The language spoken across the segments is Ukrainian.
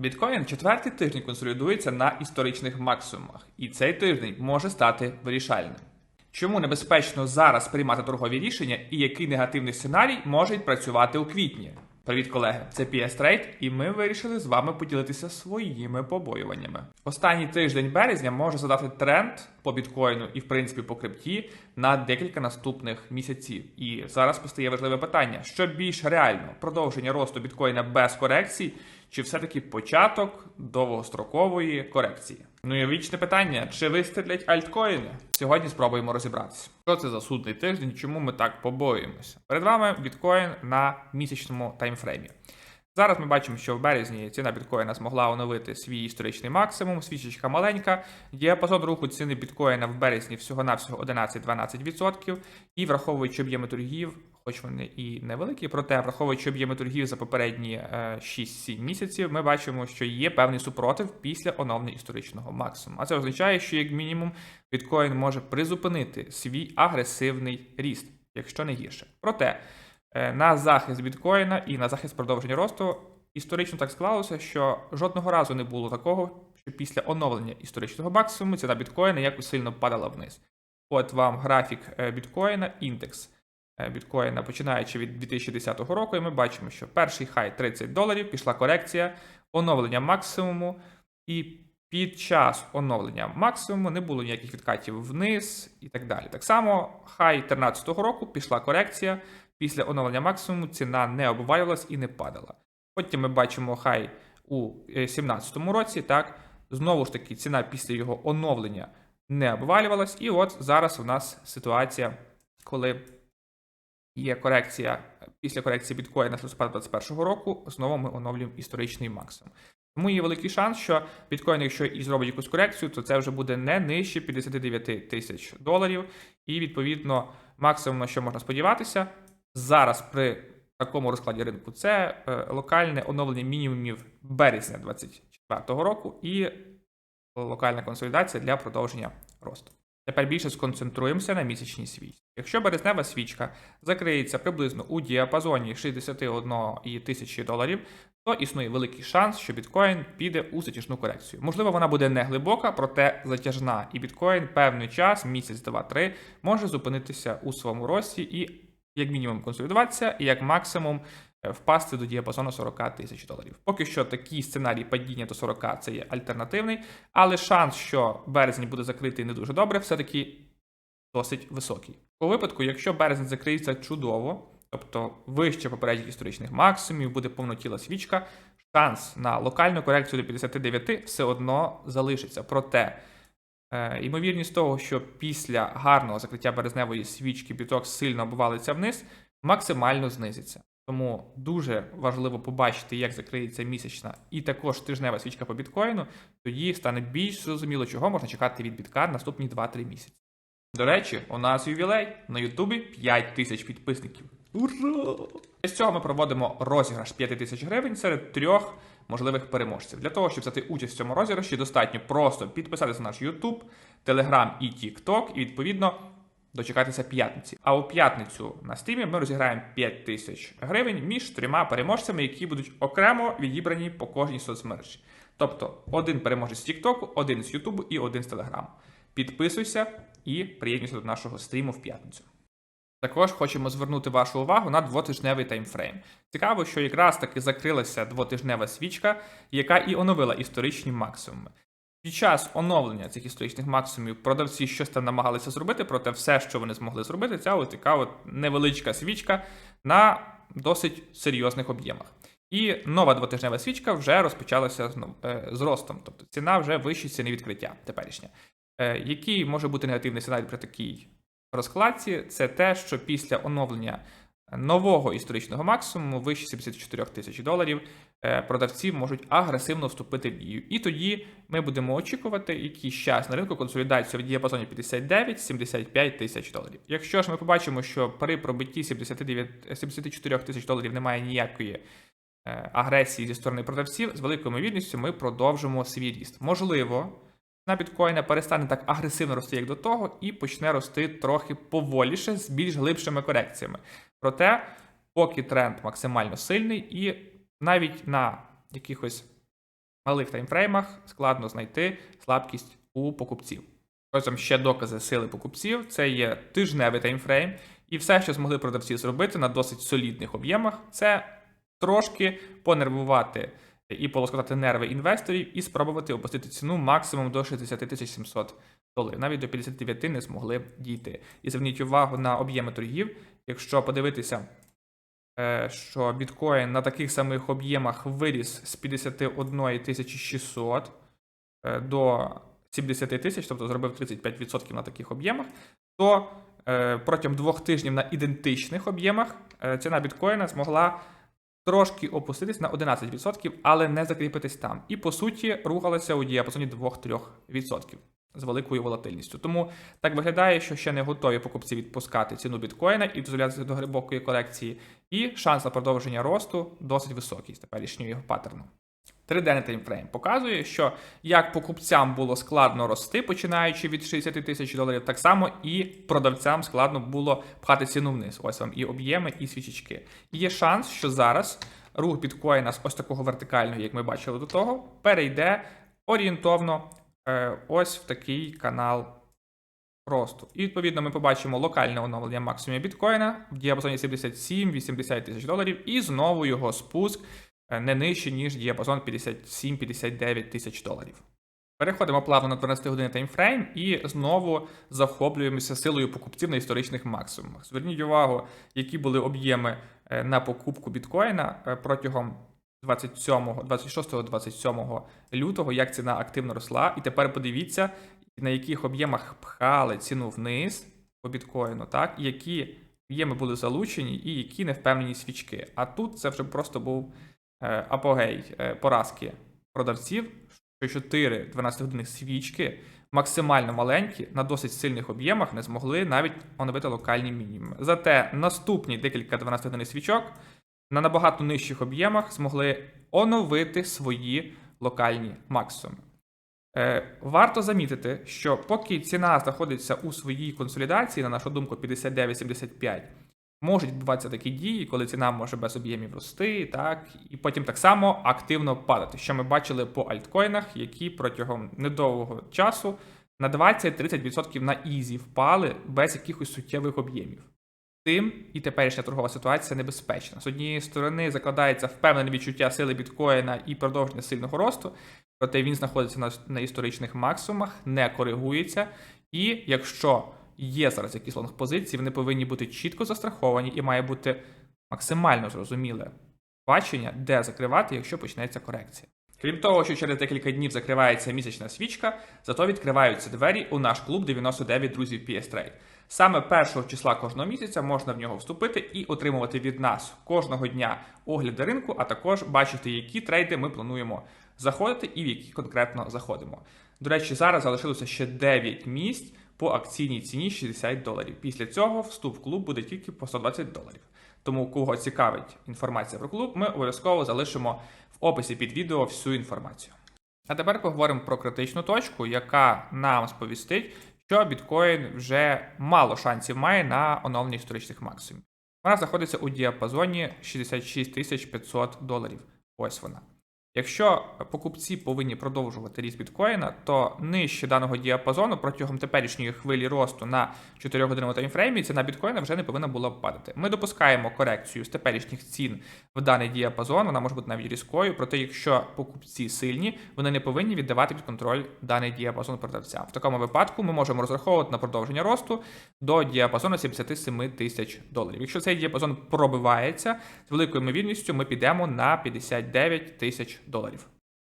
Біткоін четвертий тиждень консолідується на історичних максимумах, і цей тиждень може стати вирішальним. Чому небезпечно зараз приймати торгові рішення і який негативний сценарій може відпрацювати у квітні? Привіт, колеги! Це PS Trade, і ми вирішили з вами поділитися своїми побоюваннями. Останній тиждень березня може задати тренд по біткоїну і, в принципі, по крипті на декілька наступних місяців. І зараз постає важливе питання: що більш реально продовження росту біткоїна без корекцій, чи все-таки початок довгострокової корекції? Ну і вічне питання: чи вистрілять альткоїни? Сьогодні спробуємо розібратися. Що це за судний тиждень? Чому ми так побоюємося? Перед вами біткоін на місячному таймфреймі. Зараз ми бачимо, що в березні ціна біткоїна змогла оновити свій історичний максимум, свічечка маленька. Діапазон руху ціни біткоїна в березні всього-навсього 11-12%. І враховуючи об'єми торгів, хоч вони і невеликі, проте враховуючи об'єми торгів за попередні е, 6-7 місяців, ми бачимо, що є певний супротив після оновлення історичного максимуму. А це означає, що як мінімум біткоін може призупинити свій агресивний ріст, якщо не гірше. Проте е, на захист біткоїна і на захист продовження росту історично так склалося, що жодного разу не було такого, що після оновлення історичного максимуму ціна біткоїна якось сильно падала вниз. От вам графік е, біткоїна, індекс е, біткоїна, починаючи від 2010 року, і ми бачимо, що перший хай 30 доларів, пішла корекція, оновлення максимуму, і під час оновлення максимуму не було ніяких відкатів вниз і так далі. Так само, хай 2013 року пішла корекція. Після оновлення максимуму ціна не обвалювалась і не падала. Потім ми бачимо хай у 2017 році, так, знову ж таки, ціна після його оновлення не обвалювалась. І от зараз у нас ситуація, коли є корекція після корекції біткоїна з листопада 2021 року, знову ми оновлюємо історичний максимум. Тому є великий шанс, що біткоін, якщо і зробить якусь корекцію, то це вже буде не нижче 59 тисяч доларів. І відповідно максимум, на що можна сподіватися, зараз при такому розкладі ринку це е, локальне оновлення мінімумів березня 2024 року і локальна консолідація для продовження росту. Тепер більше сконцентруємося на місячній свічці. Якщо березнева свічка закриється приблизно у діапазоні 61 тисячі доларів, то існує великий шанс, що біткоін піде у затяжну корекцію. Можливо, вона буде не глибока, проте затяжна, і біткоін певний час, місяць, два-три, може зупинитися у своєму рості і, як мінімум, консолідуватися, і як максимум е, впасти до діапазону 40 тисяч доларів. Поки що такий сценарій падіння до 40 це є альтернативний, але шанс, що березень буде закритий не дуже добре, все-таки досить високий. У випадку, якщо березень закриється чудово, тобто вище попередніх історичних максимумів, буде повнотіла свічка, шанс на локальну корекцію до 59 все одно залишиться. Проте, ймовірність того, що після гарного закриття березневої свічки біток сильно обвалиться вниз, максимально знизиться. Тому дуже важливо побачити, як закриється місячна і також тижнева свічка по біткоїну, тоді стане більш зрозуміло, чого можна чекати від бітка наступні 2-3 місяці. До речі, у нас ювілей на Ютубі 5 тисяч підписників. Ура! З цього ми проводимо розіграш 5 тисяч гривень серед трьох можливих переможців. Для того, щоб взяти участь в цьому розіграші, достатньо просто підписатися на наш YouTube, Telegram і TikTok, і відповідно дочекатися п'ятниці. А у п'ятницю на стрімі ми розіграємо 5 тисяч гривень між трьома переможцями, які будуть окремо відібрані по кожній соцмережі. Тобто один переможець з TikTok, один з YouTube і один з Telegram. Підписуйся і приєднуйся до нашого стріму в п'ятницю. Також хочемо звернути вашу увагу на двотижневий таймфрейм. Цікаво, що якраз таки закрилася двотижнева свічка, яка і оновила історичні максимуми. Під час оновлення цих історичних максимумів продавці щось там намагалися зробити, проте все, що вони змогли зробити, ця ось така от невеличка свічка на досить серйозних об'ємах. І нова двотижнева свічка вже розпочалася з, е, ростом, тобто ціна вже вище ціни відкриття теперішня. Е, Який може бути негативний сценарій при такій розкладці? Це те, що після оновлення нового історичного максимуму вище 74 тисяч доларів е, продавці можуть агресивно вступити в дію. І тоді ми будемо очікувати якийсь час на ринку консолідацію в діапазоні 59-75 тисяч доларів. Якщо ж ми побачимо, що при пробитті 79, 74 тисяч доларів немає ніякої е, агресії зі сторони продавців, з великою ймовірністю ми продовжимо свій ріст. Можливо, ціна біткоїна перестане так агресивно рости, як до того, і почне рости трохи поволіше з більш глибшими корекціями. Проте, поки тренд максимально сильний, і навіть на якихось малих таймфреймах складно знайти слабкість у покупців. Ось вам ще докази сили покупців. Це є тижневий таймфрейм, і все, що змогли продавці зробити на досить солідних об'ємах, це трошки понервувати і полоскотати нерви інвесторів і спробувати опустити ціну максимум до 60 тисяч 700 доларів. Навіть до 59 не змогли дійти. І зверніть увагу на об'єми торгів. Якщо подивитися, е, що біткоін на таких самих об'ємах виріс з 51 600 е, до 70 тисяч, тобто зробив 35% на таких об'ємах, то е, протягом двох тижнів на ідентичних об'ємах ціна біткоїна змогла трошки опуститись на 11%, але не закріпитись там. І по суті рухалася у діапазоні 2-3% з великою волатильністю. Тому так виглядає, що ще не готові покупці відпускати ціну біткоїна і дозволятися до глибокої корекції. І шанс на продовження росту досить високий з теперішнього паттерну. Триденний таймфрейм показує, що як покупцям було складно рости, починаючи від 60 тисяч доларів, так само і продавцям складно було пхати ціну вниз. Ось вам і об'єми, і свічечки. Є шанс, що зараз рух біткоїна з ось такого вертикального, як ми бачили до того, перейде орієнтовно е, ось в такий канал росту. І відповідно ми побачимо локальне оновлення максимуму біткоїна в діапазоні 77-80 тисяч доларів, і знову його спуск не нижче, ніж діапазон 57-59 тисяч доларів. Переходимо плавно на 12 годин таймфрейм і знову захоплюємося силою покупців на історичних максимумах. Зверніть увагу, які були об'єми е, на покупку біткоїна е, протягом 27, 26-27 лютого, як ціна активно росла. І тепер подивіться, на яких об'ємах пхали ціну вниз по біткоїну, так, які об'єми були залучені, і які невпевнені свічки. А тут це вже просто був е, апогей е, поразки продавців, що 4 12-годинних свічки максимально маленькі на досить сильних об'ємах не змогли навіть оновити локальні мінімуми. Зате наступні декілька 12-годинних свічок на набагато нижчих об'ємах змогли оновити свої локальні максимуми. Е, варто замітити, що поки ціна знаходиться у своїй консолідації, на нашу думку, 59-75, можуть відбуватися такі дії, коли ціна може без об'ємів рости, так, і потім так само активно падати, що ми бачили по альткоїнах, які протягом недовгого часу на 20-30% на ізі впали без якихось суттєвих об'ємів. Тим і теперішня торгова ситуація небезпечна. З однієї сторони закладається впевнене відчуття сили біткоїна і продовження сильного росту, проте він знаходиться на, на історичних максимумах, не коригується. І якщо є зараз якісь лонг позиції, вони повинні бути чітко застраховані і має бути максимально зрозуміле бачення, де закривати, якщо почнеться корекція. Крім того, що через декілька днів закривається місячна свічка, зато відкриваються двері у наш клуб 99 друзів PS Trade. Саме першого числа кожного місяця можна в нього вступити і отримувати від нас кожного дня огляди ринку, а також бачити, які трейди ми плануємо заходити і в які конкретно заходимо. До речі, зараз залишилося ще 9 місць по акційній ціні 60 доларів. Після цього вступ в клуб буде тільки по 120 доларів. Тому, кого цікавить інформація про клуб, ми обов'язково залишимо в описі під відео всю інформацію. А тепер поговоримо про критичну точку, яка нам сповістить, що біткоін вже мало шансів має на оновлення історичних максимумів. Вона знаходиться у діапазоні 66 500 доларів. Ось вона. Якщо покупці повинні продовжувати ріст біткоїна, то нижче даного діапазону протягом теперішньої хвилі росту на 4 годинному таймфреймі ціна біткоїна вже не повинна була падати. Ми допускаємо корекцію з теперішніх цін в даний діапазон, вона може бути навіть різкою, проте якщо покупці сильні, вони не повинні віддавати під контроль даний діапазон продавцям. В такому випадку ми можемо розраховувати на продовження росту до діапазону 77 тисяч доларів. Якщо цей діапазон пробивається, з великою ймовірністю ми підемо на 59 тисяч доларів.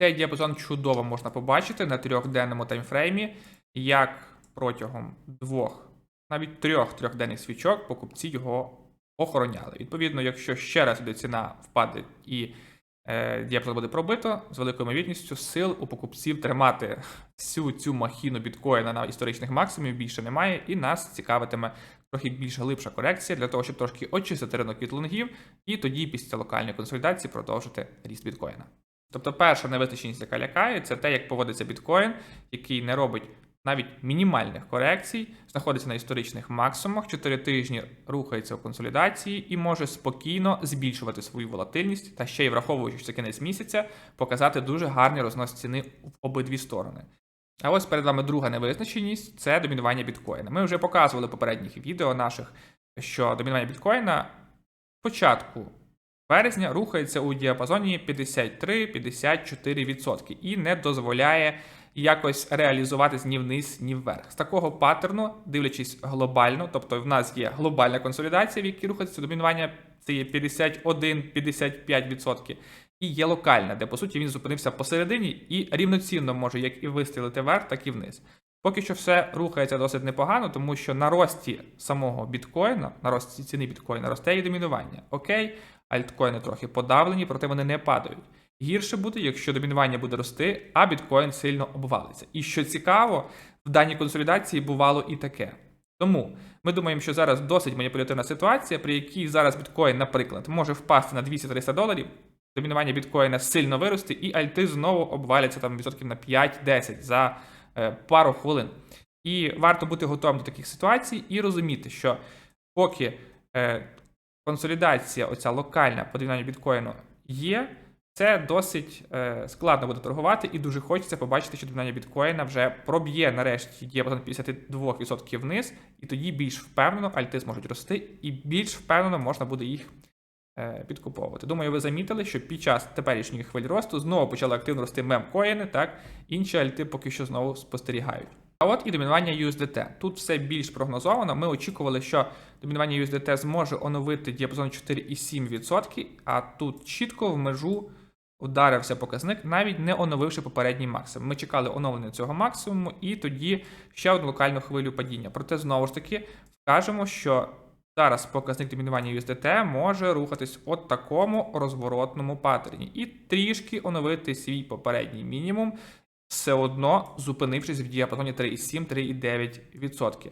Цей діапазон чудово можна побачити на трьохденному таймфреймі, як протягом двох, навіть трьох трьохденних свічок покупці його охороняли. Відповідно, якщо ще раз буде ціна впаде і е, діапазон буде пробито, з великою ймовірністю сил у покупців тримати всю цю махіну біткоїна на історичних максимумів більше немає, і нас цікавитиме трохи більш глибша корекція для того, щоб трошки очистити ринок від лонгів, і тоді після локальної консолідації продовжити ріст біткоїна. Тобто, перша невизначеність, яка лякає, це те, як поводиться біткоін, який не робить навіть мінімальних корекцій, знаходиться на історичних максимумах, 4 тижні рухається у консолідації і може спокійно збільшувати свою волатильність та ще й враховуючи, це кінець місяця, показати дуже гарний рознос ціни в обидві сторони. А ось перед вами друга невизначеність це домінування біткоїна. Ми вже показували в попередніх відео наших, що домінування біткоїна спочатку березня рухається у діапазоні 53-54% і не дозволяє якось реалізуватись ні вниз, ні вверх. З такого паттерну, дивлячись глобально, тобто в нас є глобальна консолідація, в якій рухається домінування, це є 51-55%. І є локальна, де по суті він зупинився посередині і рівноцінно може як і вистрілити вверх, так і вниз. Поки що все рухається досить непогано, тому що на рості самого біткоїна, на рості ціни біткоїна росте і домінування. Окей, альткоїни трохи подавлені, проте вони не падають. Гірше буде, якщо домінування буде рости, а біткоін сильно обвалиться. І що цікаво, в даній консолідації бувало і таке. Тому ми думаємо, що зараз досить маніпулятивна ситуація, при якій зараз біткоін, наприклад, може впасти на 200-300 доларів, домінування біткоїна сильно виросте, і альти знову обваляться там відсотків на 5-10 за е, пару хвилин. І варто бути готовим до таких ситуацій і розуміти, що поки е, консолідація, оця локальна по домінуванню біткоїну є, це досить е, складно буде торгувати, і дуже хочеться побачити, що домінування біткоїна вже проб'є нарешті діапазон 52% вниз, і тоді більш впевнено альти зможуть рости, і більш впевнено можна буде їх е, підкуповувати. Думаю, ви замітили, що під час теперішньої хвилі росту знову почали активно рости мемкоїни, так інші альти поки що знову спостерігають. А от і домінування USDT. Тут все більш прогнозовано. Ми очікували, що домінування USDT зможе оновити діапазон 4,7%, а тут чітко в межу вдарився показник, навіть не оновивши попередній максимум. Ми чекали оновлення цього максимуму і тоді ще одну локальну хвилю падіння. Проте знову ж таки скажемо, що зараз показник домінування USDT може рухатись от такому розворотному паттерні і трішки оновити свій попередній мінімум, все одно зупинившись в діапазоні 3,7-3,9%.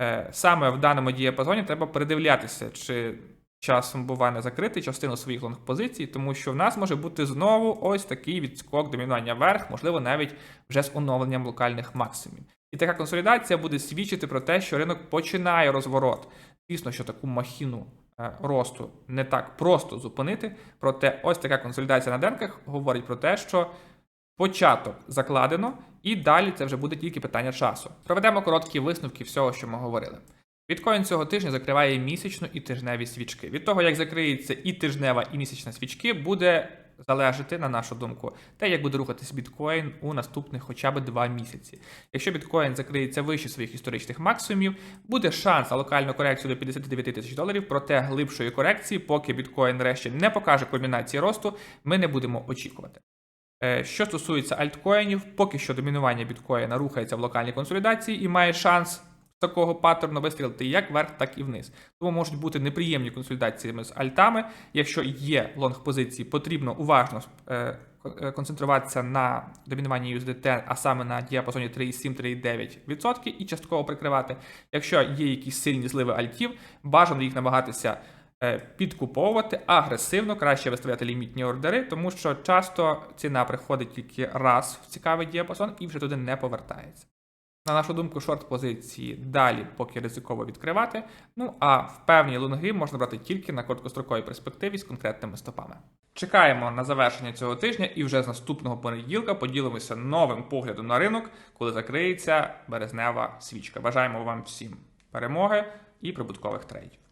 Е, Саме в даному діапазоні треба передивлятися, чи часом буває не закрити частину своїх лонг позицій, тому що в нас може бути знову ось такий відскок домінування вверх, можливо, навіть вже з оновленням локальних максимумів. І така консолідація буде свідчити про те, що ринок починає розворот. Звісно, що таку махіну е, росту не так просто зупинити, проте ось така консолідація на денках говорить про те, що початок закладено, і далі це вже буде тільки питання часу. Проведемо короткі висновки всього, що ми говорили. Біткоін цього тижня закриває місячну і тижневі свічки. Від того, як закриється і тижнева, і місячна свічки, буде залежати, на нашу думку, те, як буде рухатись біткоін у наступних хоча б два місяці. Якщо біткоін закриється вище своїх історичних максимумів, буде шанс на локальну корекцію до 59 тисяч доларів, проте глибшої корекції, поки біткоін нарешті не покаже кульмінації росту, ми не будемо очікувати. Е, Що стосується альткоїнів, поки що домінування біткоїна рухається в локальній консолідації і має шанс такого паттерну вистрілити як вверх, так і вниз. Тому можуть бути неприємні консультації з альтами. Якщо є лонг позиції, потрібно уважно е, е, концентруватися на домінуванні USDT, а саме на діапазоні 3,7-3,9% і частково прикривати. Якщо є якісь сильні зливи альтів, бажано їх намагатися підкуповувати агресивно, краще виставляти лімітні ордери, тому що часто ціна приходить тільки раз в цікавий діапазон і вже туди не повертається. На нашу думку, шорт позиції далі поки ризиково відкривати. Ну а в певні лонги можна брати тільки на короткостроковій перспективі з конкретними стопами. Чекаємо на завершення цього тижня і вже з наступного понеділка поділимося новим поглядом на ринок, коли закриється березнева свічка. Бажаємо вам всім перемоги і прибуткових трейдів.